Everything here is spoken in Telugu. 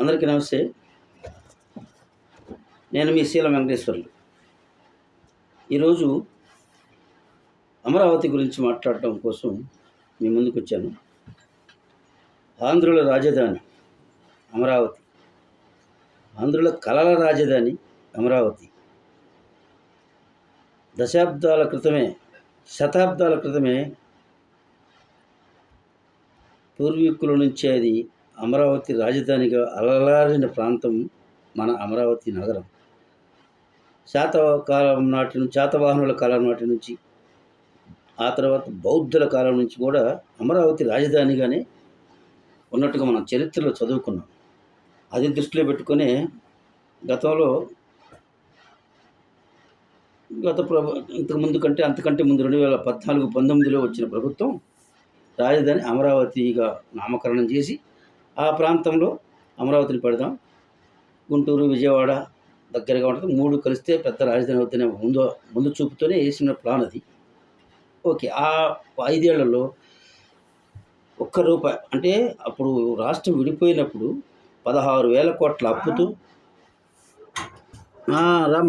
అందరికీ నమస్తే. నేను మీ శీల వెంకటేశ్వర్లు. ఈరోజు అమరావతి గురించి మాట్లాడటం కోసం మీ ముందుకు వచ్చాను. ఆంధ్రుల రాజధాని అమరావతి. ఆంధ్రుల కళల రాజధాని అమరావతి. దశాబ్దాల క్రితమే శతాబ్దాల క్రితమే పూర్వీకుల నుంచి అది అమరావతి రాజధానిగా అలలారిన ప్రాంతం మన అమరావతి నగరం. శాతకాలం నాటి నుంచి శాతవాహనుల కాలం నాటి నుంచి ఆ తర్వాత బౌద్ధుల కాలం నుంచి కూడా అమరావతి రాజధానిగానే ఉన్నట్టుగా మనం చరిత్రలో చదువుకున్నాం. అది దృష్టిలో పెట్టుకునే గతంలో గత ప్రభు ఇంతకు ముందు కంటే అంతకంటే ముందు రెండు వేల పద్నాలుగు పంతొమ్మిదిలో వచ్చిన ప్రభుత్వం రాజధాని అమరావతిగా నామకరణం చేసి ఆ ప్రాంతంలో అమరావతిని పెడదాం. గుంటూరు విజయవాడ దగ్గరగా ఉంటుంది. మూడు కలిస్తే పెద్ద రాజధాని అవుతూనే ముందు ముందు చూపుతోనే వేసిన ప్లాన్ అది. ఓకే ఆ ఐదేళ్ళలో ఒక్క రూపాయి అంటే అప్పుడు రాష్ట్రం విడిపోయినప్పుడు పదహారు వేల కోట్ల అప్పుతో రామ్మా.